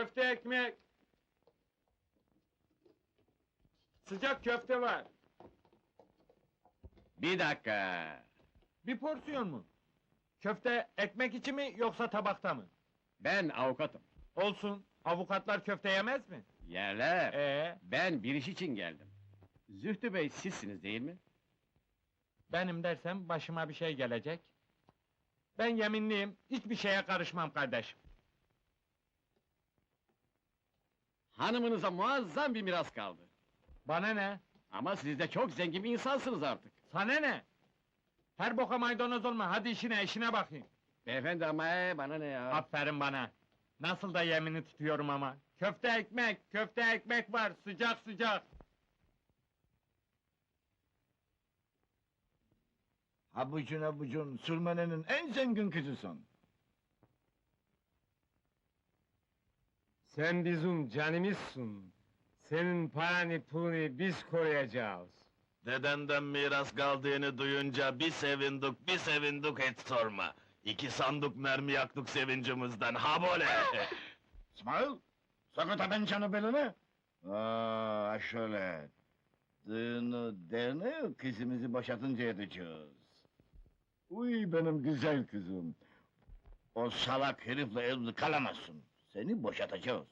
ekmek. Sıcak köfte var. Bir dakika. Bir porsiyon mu? Köfte ekmek içi mi yoksa tabakta mı? Ben avukatım. Olsun. Avukatlar köfte yemez mi? Yerler. Ee, Ben bir iş için geldim. Zühtü Bey sizsiniz değil mi? benim dersem başıma bir şey gelecek. Ben yeminliyim, hiçbir şeye karışmam kardeşim. Hanımınıza muazzam bir miras kaldı. Bana ne? Ama siz de çok zengin bir insansınız artık. Sana ne? Her boka maydanoz olma, hadi işine, işine bakayım. Beyefendi ama ee, bana ne ya? Aferin bana. Nasıl da yemini tutuyorum ama. Köfte ekmek, köfte ekmek var, sıcak sıcak. Abucun abucun, sürmenenin en zengin kızısın. Sen bizim canımızsın. Senin paranı pulunu biz koruyacağız. Dedenden miras kaldığını duyunca bir sevindik, bir sevindik et sorma. İki sandık mermi yaktık sevincimizden, ha böyle! İsmail, sakın tabancanı beline. Aa, şöyle. Düğünü derneği kızımızı boşatınca edeceğiz. Uy benim güzel kızım. O salak herifle evli kalamazsın. Seni boşatacağız.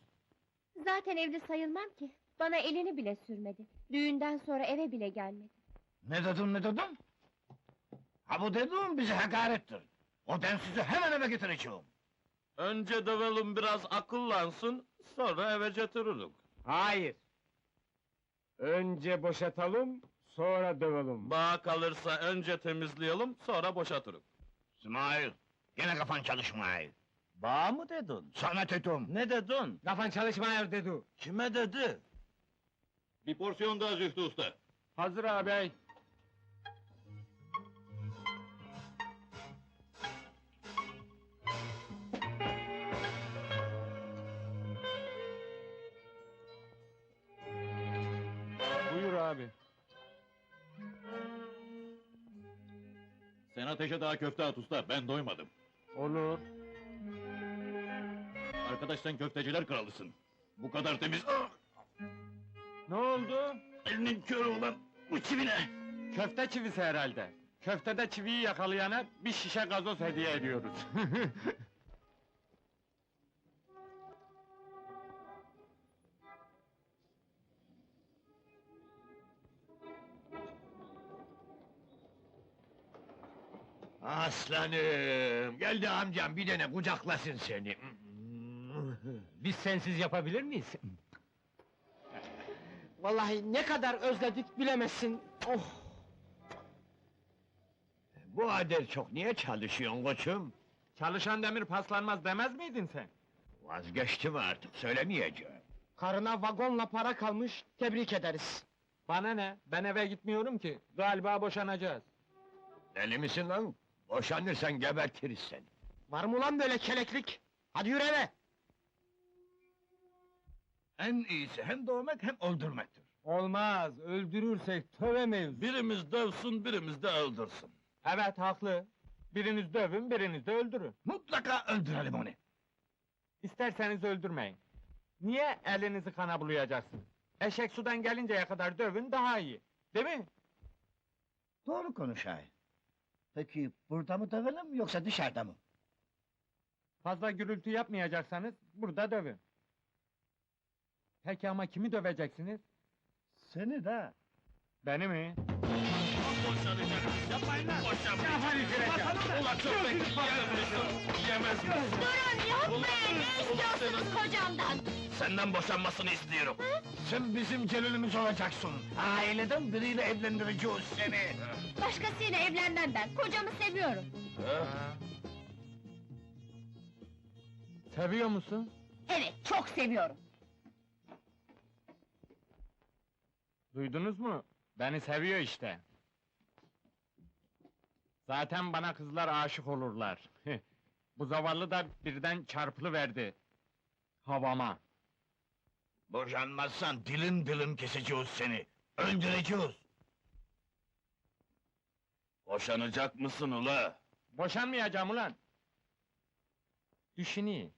Zaten evli sayılmam ki. Bana elini bile sürmedi. Düğünden sonra eve bile gelmedi. Ne dedin ne dedin? Ha bu dediğin bize hakarettir. O densizi hemen eve getireceğim. Önce dövelim biraz akıllansın, sonra eve götürürük. Hayır. Önce boşatalım, sonra dövelim. Bağ kalırsa önce temizleyelim, sonra boşatırık. İsmail, gene kafan çalışmıyor. Bağ mı dedin? Sana dedim. Ne dedin? Kafan çalışmıyor dedi. Kime dedi? Bir porsiyon daha Zühtü Usta. Hazır ağabey. Buyur abi. Sen ateşe daha köfte at usta, ben doymadım. Olur. Arkadaş sen köfteciler kralısın. Bu kadar temiz... Ah! Ne oldu? Elinin körü olan bu çivine! Köfte çivisi herhalde. Köftede çiviyi yakalayana bir şişe gazoz hediye ediyoruz. Aslanım, geldi amcam bir tane kucaklasın seni. Biz sensiz yapabilir miyiz? Vallahi ne kadar özledik bilemezsin. Oh! Bu adel çok niye çalışıyorsun koçum? Çalışan demir paslanmaz demez miydin sen? Vazgeçtim artık, söylemeyeceğim. Karına vagonla para kalmış, tebrik ederiz. Bana ne? Ben eve gitmiyorum ki. Galiba boşanacağız. Deli misin lan? Boşanırsan gebertiriz seni. Var mı lan böyle keleklik? Hadi yürü eve! En iyisi hem dövmek hem öldürmektir. Olmaz, öldürürsek tövemeyiz. Birimiz dövsün, birimiz de öldürsün. Evet, haklı. Biriniz dövün, biriniz de öldürün. Mutlaka öldürelim onu. İsterseniz öldürmeyin. Niye elinizi kana bulayacaksınız? Eşek sudan gelinceye kadar dövün daha iyi. Değil mi? Doğru konuş ay. Peki burada mı dövelim yoksa dışarıda mı? Fazla gürültü yapmayacaksanız burada dövün. Peki ama kimi döveceksiniz? Seni de. Beni mi? Boşanacak! Yapmayın lan! Boşanmayın! Ulan çok bekliyorsun, yemez? Durun yapmayın! Ne istiyorsunuz kocamdan? Senden boşanmasını istiyorum. Sen bizim Celil'imiz olacaksın. Aileden biriyle evlendireceğiz seni. Başkasıyla evlenmem ben. Kocamı seviyorum. Seviyor musun? Evet, çok seviyorum. Duydunuz mu? Beni seviyor işte. Zaten bana kızlar aşık olurlar. Bu zavallı da birden çarpılı verdi. Havama. Boşanmazsan dilim dilim keseceğiz seni. Öldüreceğiz. Boşanacak mısın ula? Boşanmayacağım ulan. Düşüneyim.